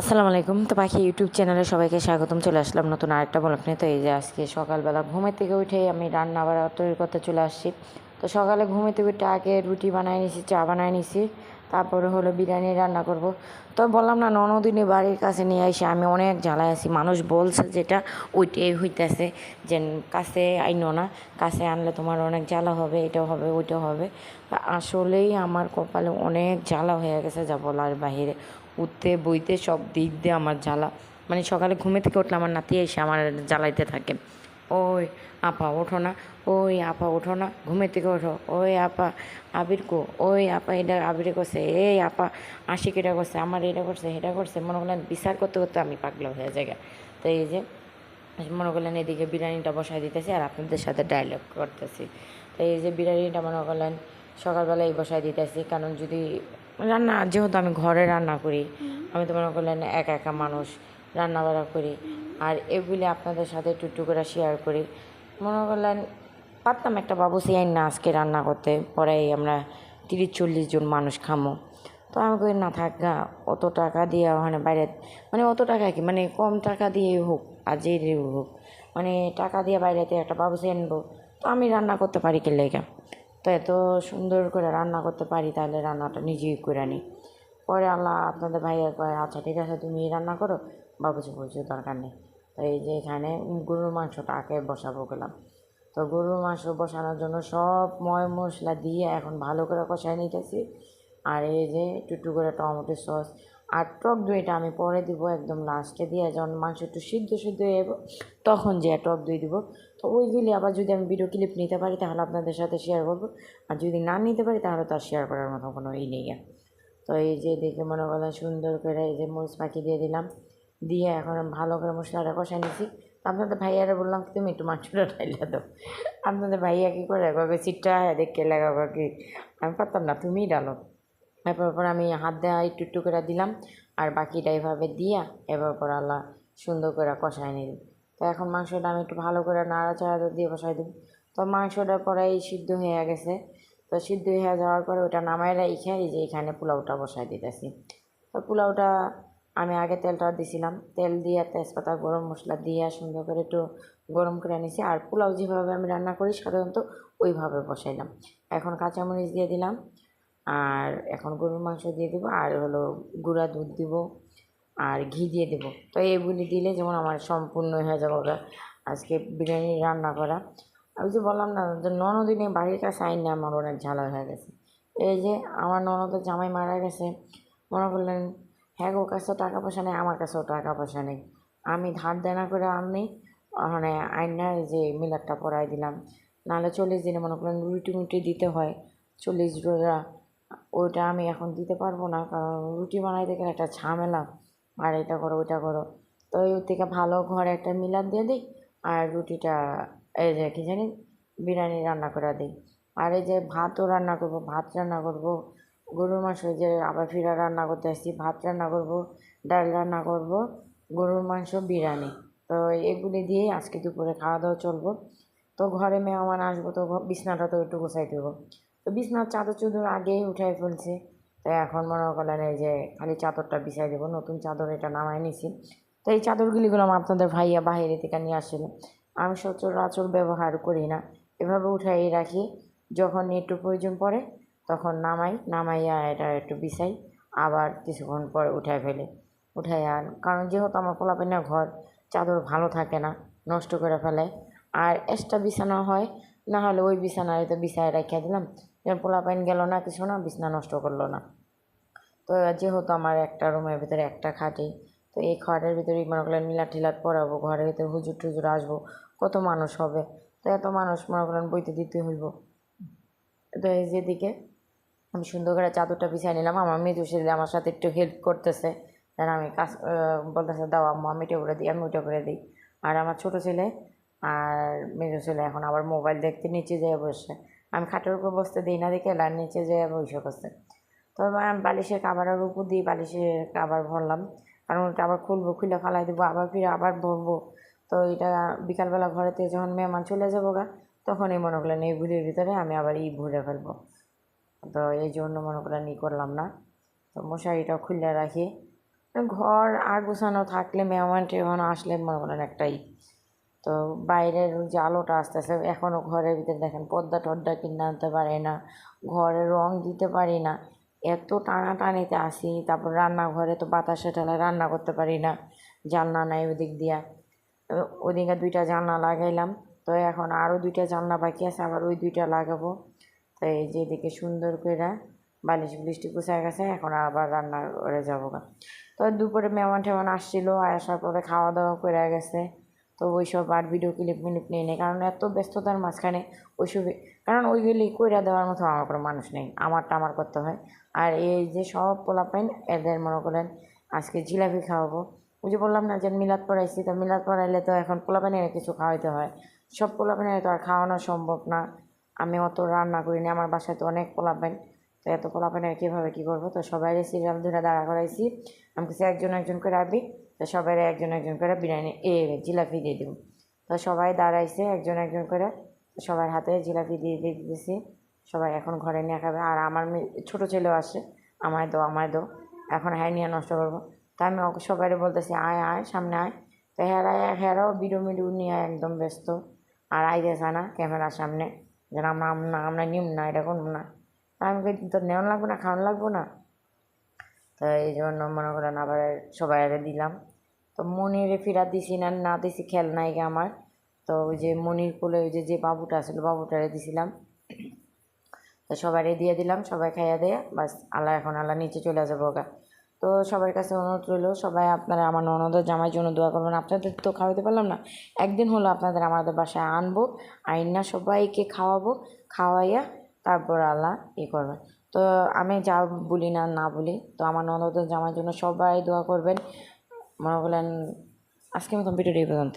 আসসালামু আলাইকুম। তো পাখি ইউটিউব চ্যানেলে সবাইকে স্বাগতম। চলে আসলাম নতুন আরেকটা ব্লগ নিয়ে। তো এই যে আজকে সকালবেলা ঘুমের থেকে উঠে আমি রান্না বাড়া তৈরি করতে চলে আসছি। তো সকালে ঘুমের থেকে উঠে আগে রুটি বানাই নিছি, চা বানাই নিছি, তারপরে হলো বিরিয়ানি রান্না করব। তো বললাম না ননদিনী বাড়ির কাছে নিয়ে আসি আমি অনেক জ্বালায় আছি। মানুষ বলছে যেটা, ওইটাই হইতেছে। যে কাছে আইনো না, কাছে আনলে তোমার অনেক জ্বালা হবে এটা হবে ওইটা হবে। আসলেই আমার কপালে অনেক জ্বালা হয়ে গেছে, যা বলার বাহিরে। উঠতে, বইতে সব দিক দিয়ে আমার জ্বালা। মানে সকালে ঘুমে থেকে উঠলে আমার নাতি এসে আমার জ্বালাইতে থাকে। ওই আপা, ওঠো না। ওই আপা, ওঠো না। ঘুমে থেকে ওঠো। ওই আপা, আবির কো। ওই আপা, এটা আবিরে করছে। এই আপা, আশিক এটা করছে। আমার এটা করছে এটা করছে। মনে করলেন বিচার করতে করতে আমি পাগলা হয়ে যাই তো এই যে, মনে করলেন এদিকে বিরিয়ানিটা বসাই দিতেছি আর আপনাদের সাথে ডায়লগ করতেছি। তো এই যে বিরিয়ানিটা মনে করলেন সকালবেলায় বসাই দিতেছি। কারণ যদি রান্না, যেহেতু আমি ঘরে রান্না করি, আমি তো মনে করলেন একা একা মানুষ রান্না বাড়া করি। আর এগুলি আপনাদের সাথে একটু করে শেয়ার করি। মনে করলেন, পারতাম একটা বাবু সিয়াইন না আজকে রান্না করতে পরে আমরা তিরিশ চল্লিশ জন মানুষ খামো। তো আমি কই, না থাক গা, অত টাকা দিয়ে ওখানে বাইরে মানে অত টাকা কি মানে কম টাকা দিয়ে হোক, আর যে হোক মানে টাকা দিয়ে বাইরেতে একটা বাবুসি আনব। তো আমি রান্না করতে পারি কে লেগে? তো এত সুন্দর করে রান্না করতে পারি, তাহলে রান্নাটা নিজেই করে নিই। পরে আল্লাহ আপনাদের ভাইয়া কয় আচ্ছা ঠিক আছে, তুমি রান্না করো বাবুজি বলছে দরকার নেই। তো এই যে এখানে গরুর মাংসটা আগে বসাবো গেলাম। তো গরুর মাংস বসানোর জন্য সব ময় মশলা দিয়ে এখন ভালো করে কষায় নিতেছি। আর এই যে একটু করে টমেটো সস আর টক দইটা আমি পরে দিব একদম লাস্টে দিয়ে, যখন মাংস একটু সিদ্ধ সিদ্ধ হয়ে যাব, তখন যে টক দই দিব। তো ওইগুলি আবার যদি আমি ভিডিও ক্লিপ নিতে পারি, তাহলে আপনাদের সাথে শেয়ার করব। আর যদি না নিতে পারি, তাহলে তার শেয়ার করার মতো কোনো ই নেই তো এই যে দেখে মনে করলাম সুন্দর করে এই যে মরিচ পাখি দিয়ে দিলাম। দিয়ে এখন ভালো করে মশলাটা কষাই নিছি। আপনাদের ভাইয়ারা বললাম তুমি একটু মাংসটা ঢাইলে দাও। আপনাদের ভাইয়া কী করে, একভাবে সিটটা দেখে লাগাবো কি আমি পারতাম না, তুমিই ডালো এরপর পর আমি হাত দেওয়া একটু একটু করে দিলাম, আর বাকিটা এভাবে দিয়া এবার পর আল্লাহ সুন্দর করে কষাই নিল। তো এখন মাংসটা আমি একটু ভালো করে নাড়াচাড়া দিয়ে বসাই দিই তো মাংসটা পরে সিদ্ধ হয়ে গেছে। তো সিদ্ধ হয়ে যাওয়ার পরে ওটা নামাই রেখে এই যে এখানে পোলাওটা বসাই দিতেছি। তো পোলাওটা আমি আগে তেলটা দিছিলাম। তেল দিয়ে তেজপাতা, গরম মশলা দিয়ে সুন্দর করে একটু গরম করে নিছি। আর পোলাও যেভাবে আমি রান্না করি সাধারণত ওইভাবে বসাইলাম। এখন কাঁচামরিচ দিয়ে দিলাম। আর এখন গরুর মাংস দিয়ে দেবো, আর হলো গুঁড়া দুধ দিব, আর ঘি দিয়ে দেবো। তো এগুলি দিলে যেমন আমার সম্পূর্ণ হয়ে যাবে ওরা আজকে বিরিয়ানি রান্না করা। আমি যে বললাম না, যে ননদিনে বাড়ির কাছে আইন না আমার অনেক ঝালা হয়ে গেছে। এই যে আমার ননদের জামাই মারা গেছে, মনে করলেন হ্যাঁ ওর কাছেও টাকা পয়সা নেই, আমার কাছেও টাকা পয়সা নেই। আমি ধার দেনা করে আনি মানে আইনা যে মিলারটা পরাই দিলাম। নাহলে চল্লিশ দিনে মনে করেন রুটি মুটি দিতে হয়, চল্লিশ রোজা ওইটা আমি এখন দিতে পারব না, কারণ রুটি বানাইতে গেলে একটা ঝামেলা। আর এটা করো, ওইটা করো। তো ওই থেকে ভালো ঘরে একটা মিলার দিয়ে দিই, আর রুটিটা, এই যে কী জানি, বিরিয়ানি রান্না করে দিই। আর এই যে ভাতও রান্না করব, ভাত রান্না করব, গরুর মাংস যে আবার ফিরা রান্না করতে আসছি, ভাত রান্না করব, ডাল রান্না করব, গরুর মাংস, বিরিয়ানি। তো এগুলি দিয়েই আজকে দুপুরে খাওয়া দাওয়া চলবো। তো ঘরে মেহমান আসব, তো বিছনাটা তো একটু গোছাই দেবো। তো বিছনার চাদর চুদর আগেই উঠাই ফেলছে। তো এখন মনে করলেন এই যে খালি চাদরটা বিছাই দেবো, নতুন চাদর এটা নামাই নিছি। তো এই চাদরগুলিগুলো আপনাদের ভাইয়া বাহিরে থেকে নিয়ে আসছিল আমি সচরাচর ব্যবহার করি না। এভাবে উঠাই রাখি, যখন একটু প্রয়োজন পড়ে তখন নামাই, নামাইয়া এটা একটু বিছাই, আবার কিছুক্ষণ পরে উঠাই ফেলে। উঠাই আর কারণ যেহেতু আমার পোলাপেনা ঘর, চাদর ভালো থাকে না, নষ্ট করে ফেলে। আর এক্সট্রা বিছানা হয়, না হলে ওই বিছানায় তো বিছায় রেখে দিলাম। যেমন পোলাপাইন গেল না, কিছু না, বিছনা নষ্ট করল না। তো যেহেতু আমার একটা রুমের ভিতরে একটা খাটই তো এই খাটের ভিতরে মনে করলেন মিলাট টিলাট পরাবো ঘরের ভিতরে হুজুর টুজুর আসব, কত মানুষ হবে? তো এত মানুষ মনে করেন বইতে দিতে হইব। তো এই যেদিকে আমি সুন্দর করে চাদরটা বিছাই নিলাম, আমার মেজু ছেলে আমার সাথে একটু হেল্প করতেছে। যেন আমি কাজ বলতেছে, দাও আম্মু, আমি এটা করে দিই, আমি ওইটা করে দিই। আর আমার ছোটো ছেলে আর মেজু ছেলে এখন আবার মোবাইল দেখতে নিচে যেয়ে বসে। আমি খাটের উপর বসতে দিই না, দেখে লার নিচে যেয়ে বসে করছে তবে আমি বালিশের কাবারের উপর দিয়ে বালিশের কাবার ভরলাম। কারণ ওটা আবার খুলবো, খুলে ফালাই দেবো, আবার ফিরে আবার ভরবো। তো এটা বিকালবেলা ঘরেতে যখন মেহমান চলে যাব গা তখন এই মনে করলেন এই ভুলের ভিতরে আমি আবার ই ভরে ফেলব। তো এই জন্য মনে করেন ই করলাম না। তো মশারিটাও খুলে রাখি। ঘর আর গোছানো থাকলে মেহমান টেহমান আসলে মনে করেন একটাই তো বাইরের যে আলোটা আসতেছে এখনও ঘরের ভিতরে দেখেন পর্দা টর্দা কিনে আনতে পারি না, ঘরে রং দিতে পারি না, এত টানাটানিতে আসি, তারপর রান্নাঘরে তো বাতাসে ঠেলায় রান্না করতে পারি না, জানলা নাই ওদিক দিয়া। ওদিকে দুইটা জানলা লাগাইলাম, তো এখন আরও দুইটা জানলা বাকি আছে, আবার ওই দুইটা লাগাবো। তো এই যে এদিকে সুন্দর করে বালিশ বৃষ্টি গুছায় গেছে, এখন আবার রান্না করে যাব। তো দুপুরে মেহমান টেমন আসছিল, আসার পরে খাওয়া দাওয়া করে গেছে। তো ওইসব আর ভিডিও ক্লিপ মিলিপ নিয়ে নেই। কারণ এত ব্যস্ততার মাঝখানে ওইসব, কারণ ওইগুলি কইরা দেওয়ার মতো আমার কোনো মানুষ নেই। আমারটা আমার করতে হয়। আর এই যে সব পোলাপাইন এদের মনে করেন আজকে জিলাপি খাওয়াবো। ওই যে বললাম না যে মিলাদ পড়াইছি, তো মিলাদ পড়াইলে তো এখন পোলাপাইনের কিছু খাওয়াইতে হয়। সব পোলা পোলাপাইনের তো আর খাওয়ানো সম্ভব না। আমি অত রান্না করিনি, আমার বাসায় তো অনেক পোলাপাইন তো এত পোলা পোলাপাইনের কীভাবে কী করব? তো সবাই সিরিয়াল ধরে দাঁড়া করাইছি। আমি কিছু একজন একজন করে আবি তো সবাই একজন একজন করে বিরিয়ানি, এ জিলাপি দিয়ে দিব। তো সবাই দাঁড়াইছে, একজন একজন করে সবার হাতে জিলাপি দিয়ে দিয়ে দিতেছি। সবাই এখন ঘরে নিয়ে খাবে। আর আমার ছোটো ছেলেও আসে আমায় দো আমায় দো এখন হ্যাঁ নিয়ে নষ্ট করব। তা আমি সবাই বলতেছি, আয় আয়, সামনে আয়। তো হেরা, হেরাও বিডো মিডু নিয়ে একদম ব্যস্ত। আর আইতেছে না ক্যামেরার সামনে। যেন আমরা আমরা আমরা নিম না, এটা করব না। তা আমি তো নেওয়া লাগবো না, খাওয়ানো লাগবো না? তো এই জন্য মনে করেন আবার সবাই দিলাম। তো মনিরে ফিরা দিছি না না দিছি খেল নাই গে আমার। তো ওই যে মনির কোলে ওই যে যে বাবুটা আসলো বাবুটারে দিছিলাম। তো সবাই দিয়ে দিলাম, সবাই খাইয়া দেয়া, বাস আল্লাহ এখন আল্লাহ নিচে চলে যাব ওগা তো সবার কাছে অনুরোধ রইল, সবাই আপনারা আমার ননদের জামাই জন্য দোয়া করবেন। আপনাদের তো খাওয়াতে পারলাম না। একদিন হলো আপনাদের আমাদের বাসায় আনব, আইন না সবাইকে খাওয়াবো, খাওয়াইয়া তারপর আল্লাহ ই করবেন। তো আমি যা বলি না না বলি। তো আমার ননদের জামার জন্য সবাই দোয়া করবেন। মনে করলেন আজকে আমি কম্পিউটার এই পর্যন্ত